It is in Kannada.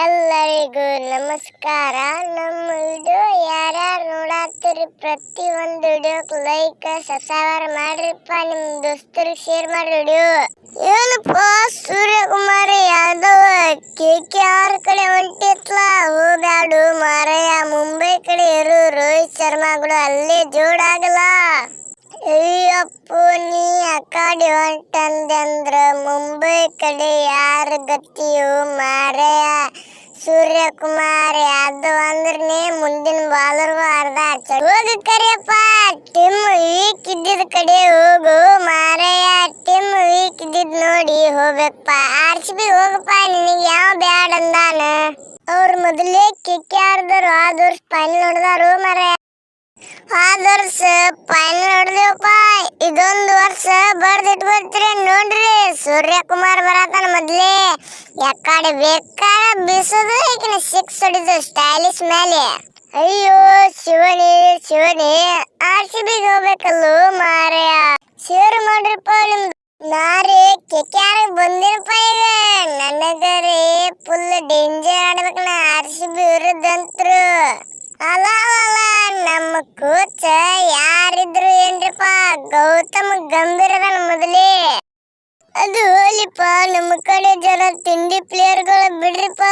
ಎಲ್ಲರಿಗೂ ನಮಸ್ಕಾರ. ನಮ್ಮ ವಿಡಿಯೋ ಯಾರ್ಯಾರು ನೋಡತ್ತೀರಿ ಪ್ರತಿ ಒಂದು ವಿಡಿಯೋಕ್ ಲೈಕ್ ಸಬ್ಸ್ಕ್ರೈಬರ್ ಮಾಡ್ರಿಪ್ಪ ನಿಮ್ಮ ದೋಸ್ತರಿಗೆ ಶೇರ್ ಮಾಡಿ ವಿಡಿಯೋ. ಏನಪ್ಪ, Suryakumar Yadav K K R ಕಡೆ ಹೊಂಟಿತ್ಲ? ಹೋಗಾಡು ಮಾರಯ್ಯ ಮುಂಬೈ ಕಡೆ ಇರು. ರೋಹಿತ್ ಶರ್ಮಾಗಳು ಅಲ್ಲೇ ಜೋಡಾಗಲ್ಲ. ಅಯ್ಯಪ್ಪ ನೀ ಆ ಕಡೆ ಹೊಂಟಂದೆ ಅಂದ್ರ ಮುಂಬೈ ಕಡೆ ಯಾರ ಗತಿಯು ಮಾರಯ್ಯ ಸೂರ್ಯಕುಮಾರ್ ಯಾದವ್ ಅಂದ್ರನೇ ಮುಂದಿನ ಬಾಲರ್ಗೂ ಅರ್ಧ ಹಚ್ಚ ಹೋಗಿ ಕರಿಯಪ್ಪ ಟಿಮ್ ವೀಕ್ ಇದ್ದಿದ್ ಕಡೆ ಹೋಗು ಮಾರಯ್ಯ ಟಿಮ್ ವೀಕ್ ಇದ್ದಿದ್ ನೋಡಿ ಹೋಗ್ಬೇಕಪ್ಪ ಆರ್ ಸಿ ಬಿ ಹೋಗಪ್ಪ ನಿನಗೆ ಯಾವ ಬ್ಯಾಡ್ ಅಂದಾನ ಅವ್ರ ಮೊದಲೇ ಕಿಕ್ಕೆ ಆಡ್ದರು ಆದ ವರ್ಷ ಫೈನಲ್ ಹೊಡೆದಾರು ಮಾರಯ್ಯ ಆದ ವರ್ಷ ಫೈನಲ್ ಹೊಡೆದೇವಪ್ಪ ಇದೊಂದು ವರ್ಷ ಬರ್ದಿಟ್ಕೊಳ್ತೀರಿ ನೋಡ್ರಿ ಸೂರ್ಯಕುಮಾರ್ ಬರತನ ಮೊದ್ಲೇ. ಯಾಕಡೆ ಬೇಕಾದ ಬಿಸುದು ಈಗಿನ ಸಿಕ್ಸ್ ಹೊಡಿದು ಸ್ಟೈಲಿಶ್ ಮೇಲೆ ಅಯ್ಯೋ, ಶಿವನಿ ಶಿವನಿ, ಆರ್ ಸಿ ಬಿಗೆ ಹೋಗ್ಬೇಕಲ್ಲೋ ಮಾರಯ್ಯ ಶೇರ್ ಮಾಡ್ರಿಪ್ಪ ನಿಮ್ ನಾರಿ ಕೆಕ್ಯಾರ ಬಂದಿರಪ್ಪ ಈಗ. ನನಗರೆ ಫುಲ್ ಡೇಂಜರ್ ಆಡ್ಬೇಕಣ್ಣ ಆರ್ ಸಿ ಬಿ ವಿರುದ್ಧಂತ್ರು. ಅಲ್ಲ ಅಲ್ಲ ನಮ್ಮ ಕೋಚ್ ಯಾರಿದ್ರು ಏನ್ರಿಪ್ಪ, ಗೌತಮ್ ಗಂಭೀರ್ ಅದಾನ ಮೊದಲೇ ಅದು ಹೋಲಿಪ್ಪ ನಮ್ಮ ಕಡೆ ಜನ ತಿಂಡಿ ಪ್ಲೇಯರ್ಗಳು ಬಿಡ್ರಿಪ್ಪ.